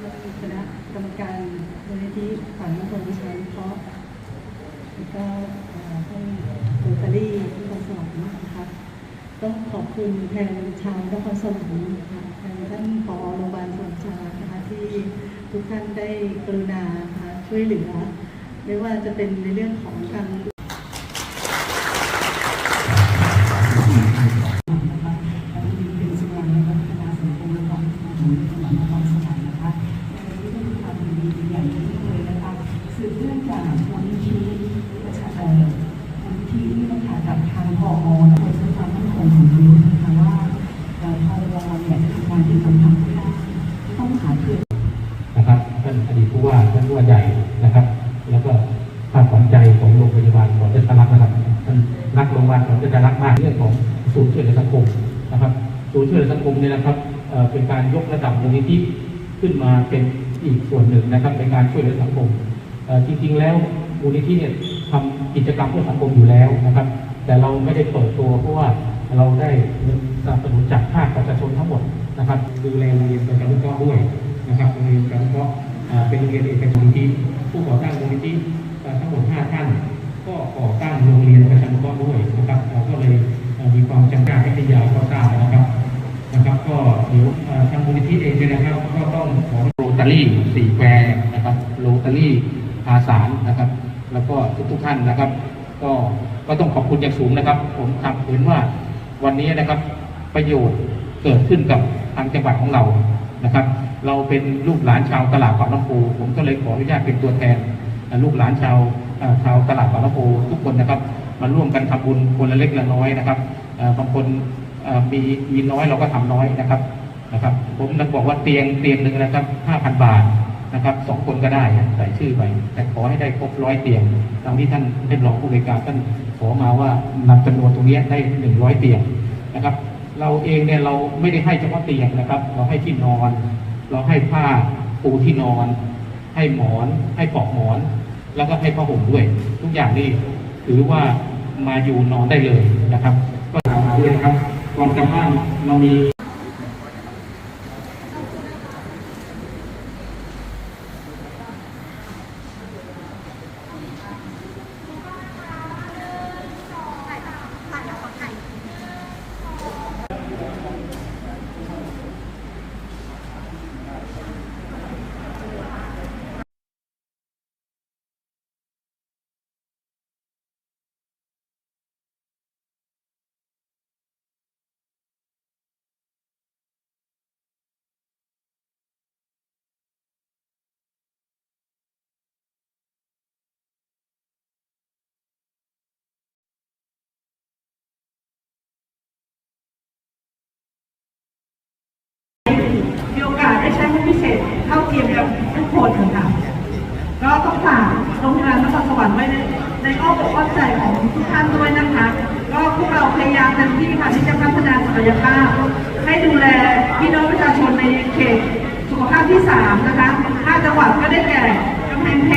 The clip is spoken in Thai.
และคณะกรรมการมูลนิธิฝันคนวิชาวิเคราะห์แล้วก็เอ่อให้โรตารี่ที่นครสวรรค์นะคะต้องขอบคุณแทนชาวนครสวรรค์นะคะแทนท่านผอโรงพยาบาลสวนจานะคะที่ทุกท่านได้กรุณานะคะช่วยเหลือ ไม่ว่าจะเป็นในเรื่องของการ เป็นสวรรค์และพัฒนาสังคมและความมั่นคงของจังหวัดนครสวรรค์นะคะในวันนี้ก็มีความยินดีเป็นอย่างยิ่งเลยนะคะสืบเนื่องจากมูลนิธิประชาเอ่อมูลนิธิที่ประชากับทางพอและบริษัทความมั่นคงของมนุษย์นะคะว่าเอ่อพอเนี่ยจะทำงานที่สำคัญไม่ได้ต้องหาเพื่อน นะครับท่านอดีต ผู้ว่าใหญ่นะครับ แล้วก็ภาคขวัญใจของโรงพยาบาลสอนเดชรักนะครับท่านรักโรงพยาบาลสอนเดชรักมากเรื่องของศูนย์ช่วยเหลือสังคมนะครับศูนย์ช่วยเหลือสังคมเนี่ยนะครับเป็นการยกระดับมูลนิธิขึ้นมาเป็นอีกส่วนหนึ่งนะครับในการช่วยเหลือสังคมจริงๆแล้วมูลนิธิเนี่ยทำกิจกรรมเพื่อสังคมอยู่แล้วนะครับ แต่เราไม่ได้เปิดตัวเพราะว่าเราได้เงินสนับสนุนจากภาคประชาชนทั้งหมดนะครับดูแลโรงเรียนประชานุเคราะห์ด้วยนะครับโรงเรียนประชานุเคราะห์อ่า เป็นโรงเรียนเอกชนที่ผู้ก่อตั้งมูลนิธิอ่ทั้งหมด 5 ท่าน ก็ก่อตั้งโรงเรียนประชานุเคราะห์ด้วยนะครับเราก็เลยมีความจำเป็นให้ยาวก็ทราบนะครับนะครับ ก็เดี๋ยวทางมูลนิธิเองเนี่ยนะครับ ก็ต้องขอโรตารี่สี่แควร์นะครับโรตารี่ภาสารนะครับ แล้วก็ทุกๆท่านนะครับ ก็ก็ต้องขอบคุณอย่างสูงนะครับ ผมทำเห็นว่าวันนี้นะครับประโยชน์เกิดขึ้นกับทางจังหวัดของเรา นะครับ เราเป็นลูกหลานชาวตลาดปากน้ำโพผมก็เลยขออนุญาตเป็นตัวแทนลูกหลานชาวชาวตลาดปากน้ำโพทุกคนนะครับมาร่วมกันทำบุญคนละเล็กละน้อยนะครับบางคนมีมีน้อยเราก็ทำน้อยนะครับนะครับ ผมนักบอกว่าเตียงเตียงหนึ่งนะครับ5,000บาทนะครับสองคนก็ได้ใส่ชื่อไปแต่ขอให้ได้ครบร้อยเตียงตามที่ท่านเป็นรองผู้บริการท่านขอมาว่านำจำนวนตรงนี้ได้100เตียงนะครับ เราเองเนี่ยเราไม่ได้ให้เฉพาะเตียงนะครับ เราให้ที่นอน เราให้ผ้าปูที่นอน ให้หมอน ให้ปลอกหมอน แล้วก็ให้ผ้าห่มด้วย ทุกอย่างนี่ถือว่ามาอยู่นอนได้เลยนะครับ ก็ถามาด้วยนะครับก่อนกลับบ้านเรามี มีโอกาส ได้ใช้ห้พิเศษเท่าเทียมกับทุกคนค่ะก็ต้องฝากโรงพยาบาลนครสวรรค์ไว้ในในอ้อมอกอ้อมใจของทุกท่านด้วยนะคะ ก็พวกเราพยายามเต็มที่ค่ะที่จะพัฒนาศักยภาพ ให้ดูแลพี่น้องประชาชนในเขตสุขภาพที่ 3 นะคะ5จังหวัดก็ได้แก่กำแพงเพชร